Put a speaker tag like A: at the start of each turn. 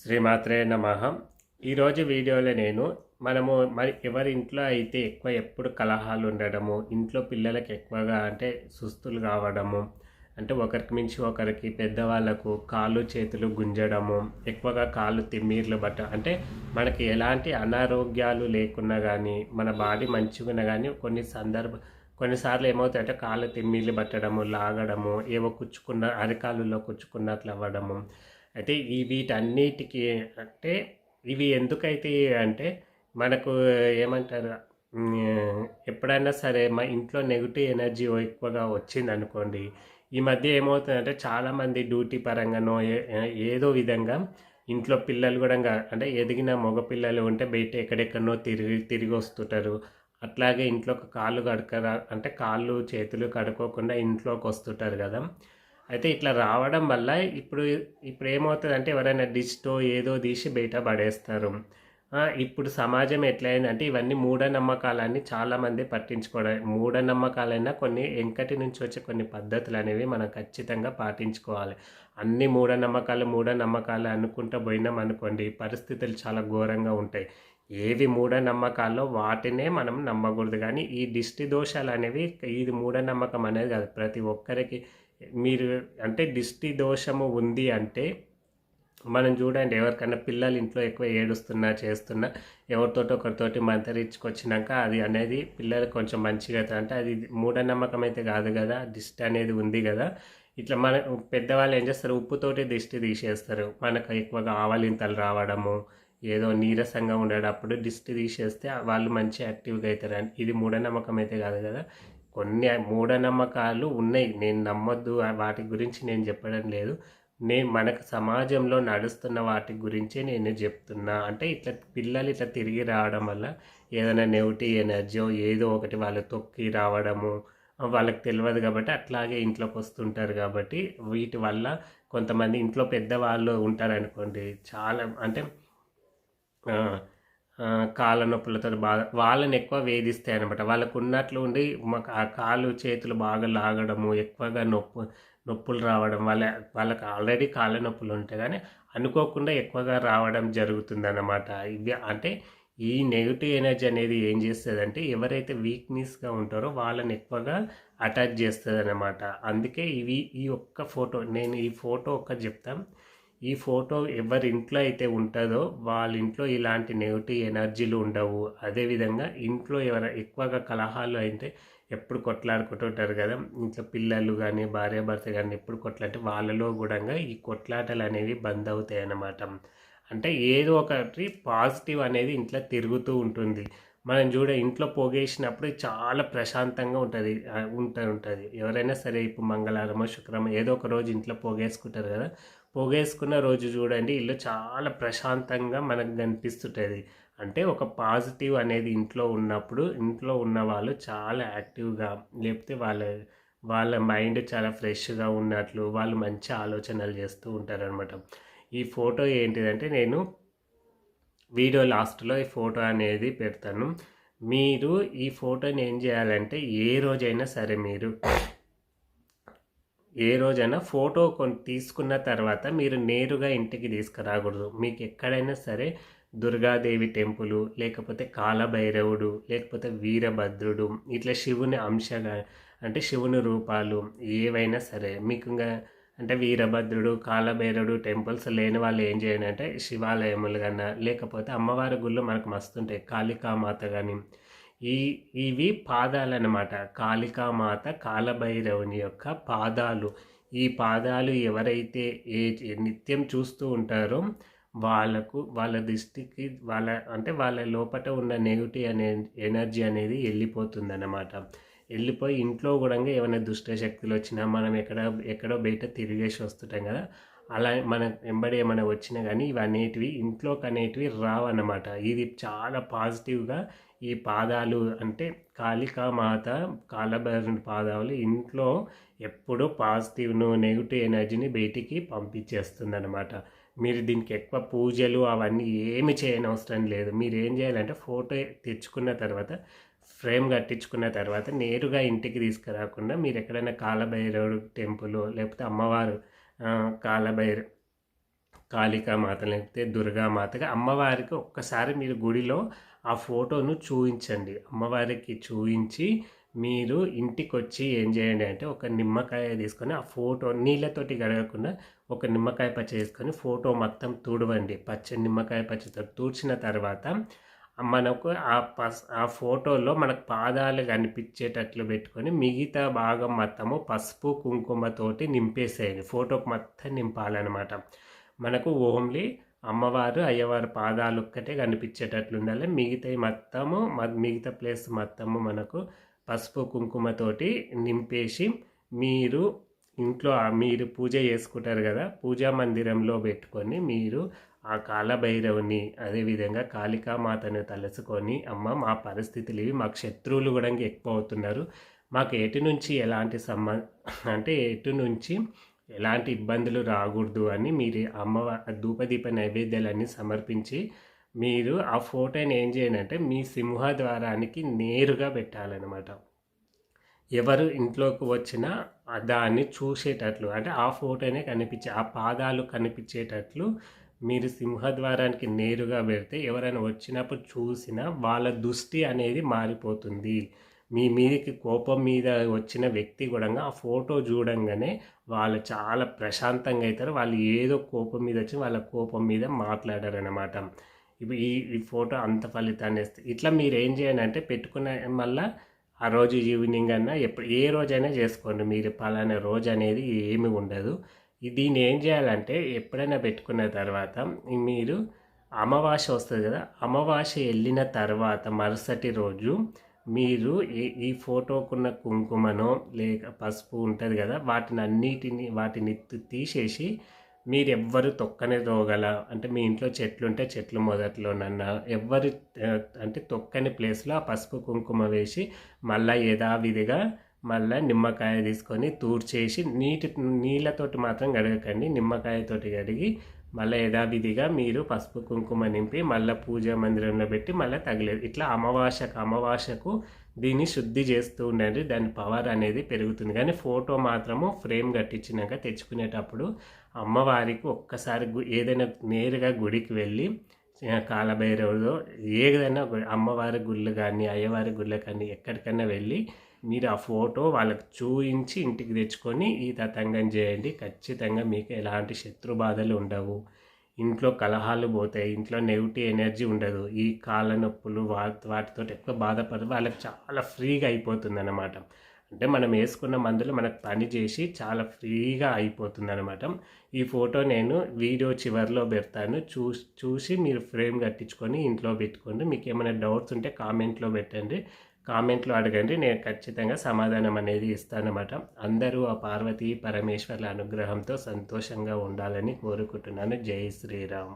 A: శ్రీమాత్రే నమ. ఈరోజు వీడియోలో నేను మనము మరి ఎవరి ఇంట్లో అయితే ఎక్కువ ఎప్పుడు కలహాలు ఉండడము ఇంట్లో పిల్లలకి ఎక్కువగా అంటే సుస్తులు కావడము అంటే ఒకరికి మించి ఒకరికి పెద్దవాళ్ళకు కాళ్ళు చేతులు గుంజడము ఎక్కువగా కాళ్ళు తిమ్మీర్లు బట్ట అంటే మనకి ఎలాంటి అనారోగ్యాలు లేకున్నా కానీ మన బాడీ మంచిగా కానీ కొన్ని సందర్భ కొన్నిసార్లు ఏమవుతాయంటే కాళ్ళు తిమ్మీర్లు పట్టడము లాగడము ఏవో కుచ్చుకున్న అరికాళ్ళలో కుచ్చుకున్నట్లు అవ్వడము అయితే ఈ వీటన్నిటికీ అంటే ఇవి ఎందుకైతే అంటే మనకు ఏమంటారు ఎప్పుడైనా సరే మా ఇంట్లో నెగిటివ్ ఎనర్జీ ఎక్కువగా వచ్చింది అనుకోండి ఈ మధ్య ఏమవుతుందంటే చాలామంది డ్యూటీ పరంగానో ఏ- ఏదో విధంగా ఇంట్లో పిల్లలు కూడా అంటే ఎదిగిన మగ పిల్లలు ఉంటే బయట ఎక్కడెక్కడనో తిరిగి తిరిగి వస్తుంటారు. అట్లాగే ఇంట్లో కాళ్ళు కడకరా అంటే కాళ్ళు చేతులు కడుక్కోకుండా ఇంట్లోకి వస్తుంటారు కదా. అయితే ఇట్లా రావడం వల్ల ఇప్పుడు ఇప్పుడు ఏమవుతుందంటే ఎవరైనా డిస్టో ఏదో తీసి బయట పడేస్తారు. ఇప్పుడు సమాజం ఎట్లయిందంటే ఇవన్నీ మూఢనమ్మకాలన్నీ చాలామంది పట్టించుకోవడం మూఢనమ్మకాలైనా కొన్ని వెంకటి నుంచి వచ్చే కొన్ని పద్ధతులు అనేవి మనం ఖచ్చితంగా పాటించుకోవాలి. అన్ని మూఢనమ్మకాలు మూఢనమ్మకాలు అనుకుంటూ పోయినాం అనుకోండి పరిస్థితులు చాలా ఘోరంగా ఉంటాయి. ఏవి మూఢనమ్మకాల్లో వాటినే మనం నమ్మకూడదు. కానీ ఈ దిష్టి దోషాలు అనేవి ఇది మూఢనమ్మకం అనేది కాదు. ప్రతి ఒక్కరికి మీరు అంటే దిష్టి దోషము ఉంది అంటే మనం చూడండి ఎవరికైనా పిల్లలు ఇంట్లో ఎక్కువ ఏడుస్తున్నా చేస్తున్నా ఎవరితోటి ఒకరితోటి మంతరించుకొచ్చినాక అది అనేది పిల్లలు కొంచెం మంచిగా అంటే అది మూఢనమ్మకం అయితే కాదు కదా దిష్టి అనేది ఉంది కదా. ఇట్లా మన పెద్దవాళ్ళు ఏం చేస్తారు ఉప్పుతోటి దిష్టి తీసేస్తారు. మనకు ఎక్కువగా ఆవలింతలు రావడము ఏదో నీరసంగా ఉండేటప్పుడు దిష్టి తీసేస్తే వాళ్ళు మంచి యాక్టివ్గా అవుతారు అని ఇది మూఢనమ్మకం అయితే కాదు కదా. కొన్ని మూఢనమ్మకాలు ఉన్నాయి. నేను నమ్మొద్దు వాటి గురించి నేను చెప్పడం లేదు. నేను మనకు సమాజంలో నడుస్తున్న వాటి గురించే నేను చెప్తున్నా. అంటే ఇట్లా పిల్లలు ఇట్లా తిరిగి రావడం వల్ల ఏదైనా నెగిటివ్ ఎనర్జీ ఏదో ఒకటి వాళ్ళు తొక్కి రావడము వాళ్ళకి తెలియదు కాబట్టి అట్లాగే ఇంట్లోకి వస్తుంటారు కాబట్టి వీటి వల్ల కొంతమంది ఇంట్లో పెద్దవాళ్ళు ఉంటారనుకోండి చాలా అంటే కాళ్ళ నొప్పులతో బాగా వాళ్ళని ఎక్కువ వేధిస్తాయి అనమాట వాళ్ళకు ఉన్నట్లు ఉండి మాకు ఆ కాళ్ళు చేతులు బాగా లాగడము ఎక్కువగా నొప్పు నొప్పులు రావడం వాళ్ళ వాళ్ళకి ఆల్రెడీ కాళ్ళ నొప్పులు ఉంటాయి కానీ అనుకోకుండా ఎక్కువగా రావడం జరుగుతుంది అన్నమాట ఇవి అంటే ఈ నెగిటివ్ ఎనర్జీ అనేది ఏం చేస్తుంది అంటే ఎవరైతే వీక్నెస్గా ఉంటారో వాళ్ళని ఎక్కువగా అటాచ్ చేస్తుంది అనమాట అందుకే ఇవి ఈ ఒక్క ఫోటో నేను ఈ ఫోటో ఒక్కటి చెప్తాను. ఈ ఫోటో ఎవరి ఇంట్లో అయితే ఉంటుందో వాళ్ళ ఇంట్లో ఇలాంటి నెగిటివ్ ఎనర్జీలు ఉండవు. అదేవిధంగా ఇంట్లో ఎవర ఎక్కువగా కలహాలు అయితే ఎప్పుడు కొట్లాడుకుంటుంటారు కదా. ఇంట్లో పిల్లలు కానీ భార్య భర్త కానీ ఎప్పుడు కొట్లాడితే వాళ్ళలో కూడా ఈ కొట్లాటలు అనేవి బంద్ అవుతాయి అన్నమాట. అంటే ఏదో ఒకటి పాజిటివ్ అనేది ఇంట్లో తిరుగుతూ ఉంటుంది. మనం చూడ ఇంట్లో పోగేసినప్పుడు చాలా ప్రశాంతంగా ఉంటుంది ఉంటుంది ఉంటుంది. ఎవరైనా సరే ఇప్పుడు మంగళవారమో శుక్రవారం ఏదో ఒక రోజు ఇంట్లో పోగేసుకుంటారు కదా. పొగేసుకున్న రోజు చూడండి ఇల్లు చాలా ప్రశాంతంగా మనకు కనిపిస్తుంటుంది. అంటే ఒక పాజిటివ్ అనేది ఇంట్లో ఉన్నప్పుడు ఇంట్లో ఉన్న వాళ్ళు చాలా యాక్టివ్గా లేకపోతే వాళ్ళ వాళ్ళ మైండ్ చాలా ఫ్రెష్గా ఉన్నట్లు వాళ్ళు మంచి ఆలోచనలు చేస్తూ ఉంటారనమాట ఈ ఫోటో ఏంటిదంటే నేను వీడియో లాస్ట్లో ఈ ఫోటో అనేది పెడతాను. మీరు ఈ ఫోటోని ఏం చేయాలంటే ఏ రోజైనా సరే మీరు ఏ రోజైనా ఫోటో కొన్ని తీసుకున్న తర్వాత మీరు నేరుగా ఇంటికి తీసుకురాకూడదు. మీకు ఎక్కడైనా సరే దుర్గాదేవి టెంపుల్ లేకపోతే కాలభైరవుడు లేకపోతే వీరభద్రుడు ఇట్లా శివుని అంశగా అంటే శివుని రూపాలు ఏవైనా సరే మీకు ఇంకా అంటే వీరభద్రుడు కాలభైరవుడు టెంపుల్స్ లేని వాళ్ళు ఏం చేయండి అంటే శివాలయములు కన్నా లేకపోతే అమ్మవారి గుళ్ళు మనకు మస్తుంటాయి కాళికామాత కానీ ఈ ఇవి పాదాలు అన్నమాట కాళికామాత కాలభైరవుని యొక్క పాదాలు. ఈ పాదాలు ఎవరైతే ఏ నిత్యం చూస్తూ ఉంటారో వాళ్ళకు వాళ్ళ దృష్టికి వాళ్ళ అంటే వాళ్ళ లోపల ఉన్న నెగిటివ్ అనే ఎనర్జీ అనేది వెళ్ళిపోతుంది అన్నమాట వెళ్ళిపోయి ఇంట్లో కూడా ఏమైనా దుష్ట శక్తులు వచ్చినా మనం ఎక్కడ ఎక్కడో బయట తిరిగేసి వస్తుంటాం కదా. అలా మన వెంబడి ఏమైనా వచ్చినా కానీ ఇవి అనేటివి ఇంట్లోకి అనేటివి రావన్నమాట. ఇది చాలా పాజిటివ్గా ఈ పాదాలు అంటే కాళికా మాత కాలభైరుని పాదాలు ఇంట్లో ఎప్పుడూ పాజిటివ్ను నెగిటివ్ ఎనర్జీని బయటికి పంపించేస్తుంది అనమాట మీరు దీనికి ఎక్కువ పూజలు అవన్నీ ఏమి చేయనవసరం లేదు. మీరు ఏం చేయాలంటే ఫోటో తెచ్చుకున్న తర్వాత ఫ్రేమ్ కట్టించుకున్న తర్వాత నేరుగా ఇంటికి తీసుకురాకుండా మీరు ఎక్కడైనా కాలభైరవుడు టెంపుల్ లేకపోతే అమ్మవారు ఆ, కాళికామాత లేకపోతే దుర్గామాతగా అమ్మవారికి ఒక్కసారి మీరు గుడిలో ఆ ఫోటోను చూపించండి అమ్మవారికి చూపించి మీరు ఇంటికి వచ్చి ఏం చేయండి అంటే ఒక నిమ్మకాయ తీసుకొని ఆ ఫోటో నీళ్ళతోటి గడగకుండా ఒక నిమ్మకాయ పచ్చ తీసుకొని ఫోటో మొత్తం తుడవండి. పచ్చని నిమ్మకాయ పచ్చతో తుడిచిన తర్వాత మనకు ఆ పస్ ఆ ఫోటోలో మనకు పాదాలు కనిపించేటట్లు పెట్టుకొని మిగతా భాగం మొత్తము పసుపు కుంకుమతోటి నింపేసేయండి. ఫోటోకి మొత్తం నింపాలన్నమాట. మనకు ఓన్లీ అమ్మవారు అయ్యవారు పాదాలు ఒక్కటే కనిపించేటట్లు ఉండాలి మిగతా మొత్తము మిగతా ప్లేస్ మొత్తము మనకు పసుపు కుంకుమతోటి నింపేసి మీరు ఇంట్లో మీరు పూజ చేసుకుంటారు కదా పూజా మందిరంలో పెట్టుకొని మీరు ఆ కాలభైరవుని అదేవిధంగా కాళికామాతను తలుసుకొని అమ్మ మా పరిస్థితులు ఇవి మాకు శత్రువులు కూడా ఎక్కువ అవుతున్నారు. మాకు ఎటు నుంచి ఎలాంటి సంబంధ అంటే ఎటు నుంచి ఎలాంటి ఇబ్బందులు రాకూడదు అని మీరు అమ్మవారి ధూపదీప నైవేద్యాలన్నీ సమర్పించి మీరు ఆ ఫోటోని ఏం చేయాలంటే మీ సింహ ద్వారానికి నేరుగా పెట్టాలన్నమాట. ఎవరు ఇంట్లోకి వచ్చినా దాన్ని చూసేటట్లు అంటే ఆ ఫోటోనే కనిపించే ఆ పాదాలు కనిపించేటట్లు మీరు సింహద్వారానికి నేరుగా పెడితే ఎవరైనా వచ్చినప్పుడు చూసినా వాళ్ళ దృష్టి అనేది మారిపోతుంది. మీ మీదకి కోపం మీద వచ్చిన వ్యక్తి కూడా ఆ ఫోటో చూడంగానే వాళ్ళు చాలా ప్రశాంతంగా అవుతారు. వాళ్ళు ఏదో కోపం మీద వచ్చి వాళ్ళ కోపం మీద మాట్లాడారనమాట ఇప్పుడు ఈ ఈ ఫోటో అంత ఫలితాన్ని ఇస్తే ఇట్లా మీరు ఏం చేయండి అంటే పెట్టుకున్న మళ్ళీ ఆ రోజు ఈవినింగ్ అన్నా ఎప్పుడు ఏ రోజైనా చేసుకోండి. మీరు పలానా రోజు అనేది ఏమి ఉండదు. దీన్ని ఏం చేయాలంటే ఎప్పుడైనా పెట్టుకున్న తర్వాత మీరు అమావాస్య వస్తుంది కదా అమావాస్య వెళ్ళిన తర్వాత మరుసటి రోజు మీరు ఈ ఈ ఫోటోకున్న కుంకుమనో లేక పసుపు ఉంటుంది కదా వాటిని అన్నిటిని వాటిని తీసేసి మీరు ఎవ్వరు తొక్కని రోగల అంటే మీ ఇంట్లో చెట్లు ఉంటే చెట్లు మొదట్లోనన్నా ఎవ్వరు అంటే తొక్కని ప్లేస్లో ఆ పసుపు కుంకుమ వేసి మళ్ళీ యథావిధిగా మళ్ళీ నిమ్మకాయ తీసుకొని తూర్చేసి నీటి నీళ్ళతోటి మాత్రం గడగకండి నిమ్మకాయతోటి కడిగి మళ్ళీ యథావిధిగా మీరు పసుపు కుంకుమ నింపి మళ్ళీ పూజా మందిరంలో పెట్టి మళ్ళీ తగిలేదు ఇట్లా అమావాస్యకు అమావాస్యకు దీన్ని శుద్ధి చేస్తూ ఉండండి. దాని పవర్ అనేది పెరుగుతుంది. కానీ ఫోటో మాత్రము ఫ్రేమ్ కట్టించినాక తెచ్చుకునేటప్పుడు అమ్మవారికి ఒక్కసారి ఏదైనా నేరుగా గుడికి వెళ్ళి కాలభైరవుడు ఏదైనా అమ్మవారి గుళ్ళు కానీ అయ్యవారి గుళ్ళు కానీ ఎక్కడికైనా వెళ్ళి మీరు ఆ ఫోటో వాళ్ళకి చూపించి ఇంటికి తెచ్చుకొని ఈ తతంగం చేయండి. ఖచ్చితంగా మీకు ఎలాంటి శత్రు బాధలు ఉండవు. ఇంట్లో కలహాలు పోతాయి. ఇంట్లో నెగిటివ్ ఎనర్జీ ఉండదు. ఈ కాళ్ళ నొప్పులు వాటి వాటితో ఎక్కువ బాధపడి వాళ్ళకి చాలా ఫ్రీగా అయిపోతుంది అనమాట అంటే మనం వేసుకున్న మందులు మనకు పని చేసి చాలా ఫ్రీగా అయిపోతుంది అనమాట ఈ ఫోటో నేను వీడియో చివరిలో పెడతాను. చూ చూసి మీరు ఫ్రేమ్ కట్టించుకొని ఇంట్లో పెట్టుకోండి. మీకు ఏమైనా డౌట్స్ ఉంటే కామెంట్లో పెట్టండి. కామెంట్లో అడగండి నేను ఖచ్చితంగా సమాధానం అనేది ఇస్తానమాట అందరూ ఆ పార్వతీ పరమేశ్వర్ల అనుగ్రహంతో సంతోషంగా ఉండాలని కోరుకుంటున్నాను. జై శ్రీరామ్.